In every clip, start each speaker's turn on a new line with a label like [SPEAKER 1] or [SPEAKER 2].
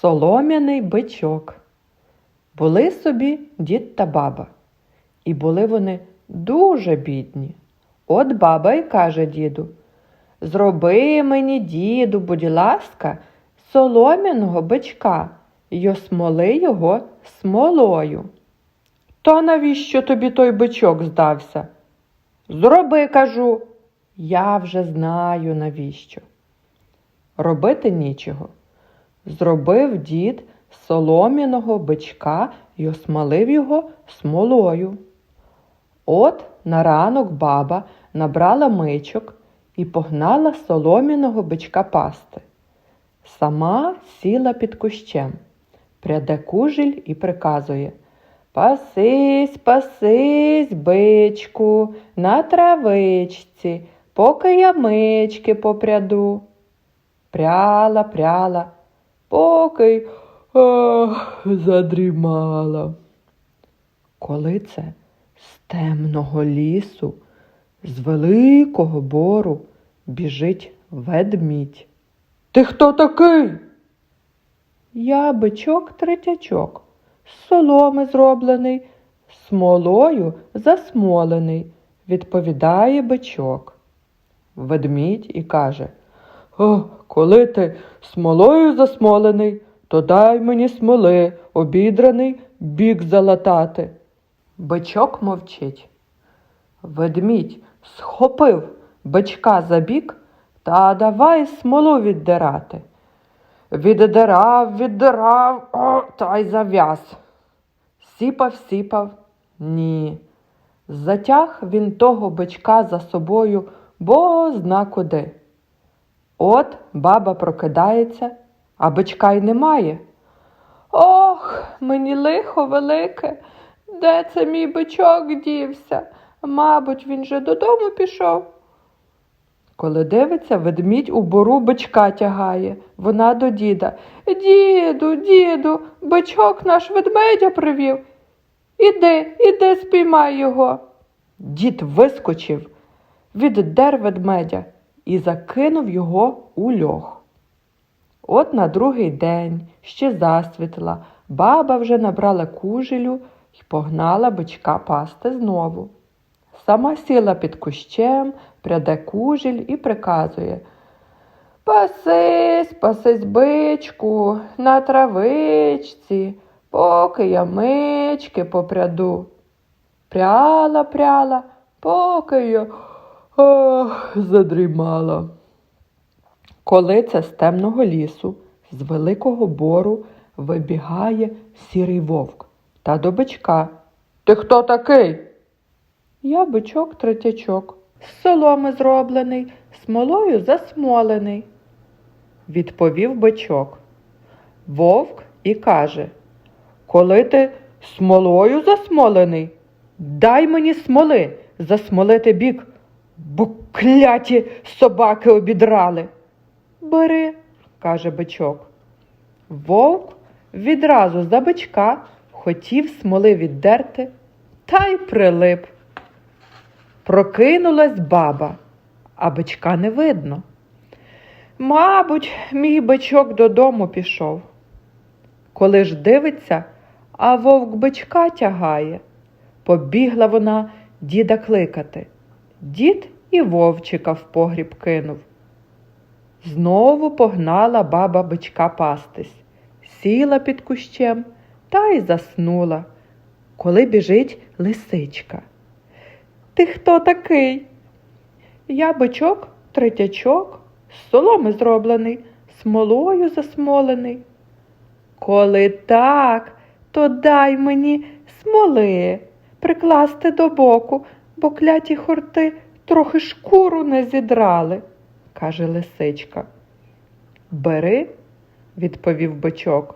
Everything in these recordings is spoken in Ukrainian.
[SPEAKER 1] Солом'яний бичок. Були собі дід та баба, і були вони дуже бідні. От баба й каже діду: Зроби мені, діду, будь ласка, солом'яного бичка й осмоли його смолою. Та навіщо тобі той бичок здався? Зроби, кажу. Я вже знаю навіщо. Робити нічого. Зробив дід солом'яного бичка й осмалив його смолою. От на ранок баба набрала мичок і погнала солом'яного бичка пасти. Сама сіла під кущем, пряде кужель і приказує Пасись, пасись, бичку, на травичці, поки я мички попряду. Пряла, пряла, поки й задрімала. Коли це з темного лісу, з великого бору біжить ведмідь. Ти хто такий? Я бичок третячок, з соломи зроблений, смолою засмолений, відповідає бичок. Ведмідь і каже О, коли ти смолою засмолений, то дай мені смоли, обідраний бік залатати. Бичок мовчить. Ведмідь схопив бичка за бік та давай смолу віддирати. Віддирав, віддирав, о, та й зав'яз. Сіпав, сіпав, ні. Затяг він того бичка за собою, бо зна куди. От баба прокидається, а бичка й немає. Ох, мені лихо велике, де це мій бичок дівся? Мабуть, він же додому пішов. Коли дивиться, ведмідь у бору бичка тягає. Вона до діда. Діду, діду, бичок наш ведмедя привів. Іди, іди, спіймай його. Дід вискочив, віддер ведмедя і закинув його у льох. От на другий день, ще засвітла, баба вже набрала кужелю і погнала бичка пасти знову. Сама сіла під кущем, пряде кужель і приказує Пасись, пасись, бичку, на травичці, поки я мички попряду. Пряла, пряла, поки я ах, задрімала. Коли це з темного лісу, з великого бору вибігає сірий вовк та до бичка. Ти хто такий? Я бичок третячок, з соломи зроблений, смолою засмолений, відповів бичок. Вовк і каже, коли ти смолою засмолений, дай мені смоли засмолити бік, бо кляті собаки обідрали. Бери, каже бичок. Вовк відразу за бичка хотів смоли віддерти, та й прилип. Прокинулась баба, а бичка не видно. Мабуть, мій бичок додому пішов. Коли ж дивиться, а вовк бичка тягає. Побігла вона діда кликати. Дід і вовчика в погріб кинув. Знову погнала баба бичка пастись, сіла під кущем та й заснула, коли біжить лисичка. Ти хто такий? Я бичок, третячок, з соломи зроблений, смолою засмолений. Коли так, то дай мені смоли прикласти до боку, бо кляті хорти трохи шкуру не зідрали, каже лисичка. Бери, відповів бичок.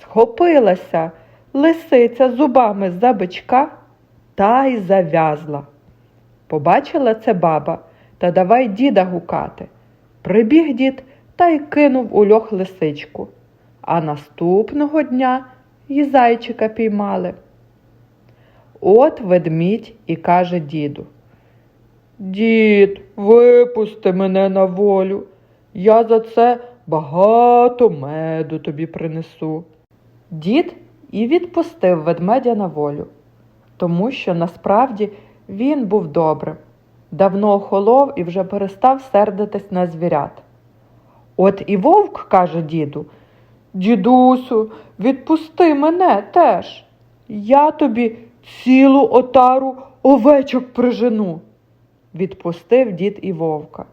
[SPEAKER 1] Схопилася лисиця зубами за бичка та й зав'язла. Побачила це баба та давай діда гукати. Прибіг дід та й кинув у льох лисичку, а наступного дня й зайчика піймали. От ведмідь і каже діду. Дід, випусти мене на волю. Я за це багато меду тобі принесу. Дід і відпустив ведмедя на волю, тому що насправді він був добрим, давно охолов і вже перестав сердитись на звірят. От і вовк каже діду, дідусю, відпусти мене теж. Я тобі цілу отару овечок прижену. Відпустив дід і вовка.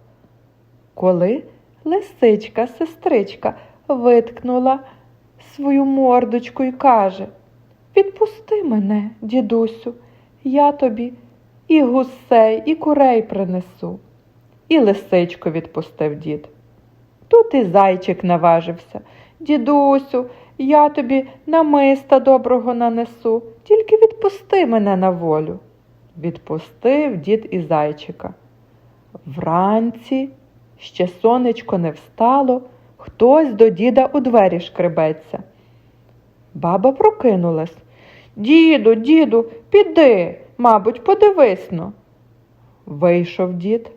[SPEAKER 1] Коли лисичка, сестричка, виткнула свою мордочку і каже Відпусти мене, дідусю, я тобі і гусей, і курей принесу. І лисичку відпустив дід. Тут і зайчик наважився. Dідусю, я тобі намиста доброго нанесу, тільки відпусти мене на волю. Відпустив дід і зайчика. Вранці ще сонечко не встало, хтось до діда у двері шкребеться. Баба прокинулась. Діду, діду, піди, мабуть, подивись но. Вийшов дід.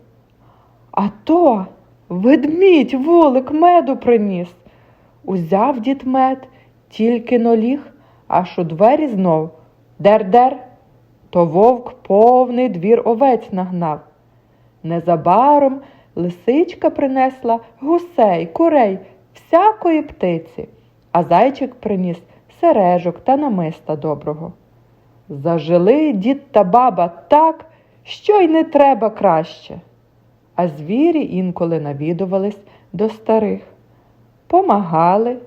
[SPEAKER 1] А то ведмідь волик меду приніс. Узяв дід мед, тільки ноліг, аж у двері знов дер-дер. То вовк повний двір овець нагнав. Незабаром лисичка принесла гусей, курей, всякої птиці, а зайчик приніс сережок та намиста доброго. Зажили дід та баба так, що й не треба краще. А звірі інколи навідувались до старих, помагали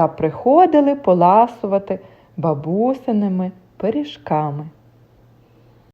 [SPEAKER 1] та приходили поласувати бабусиними пиріжками.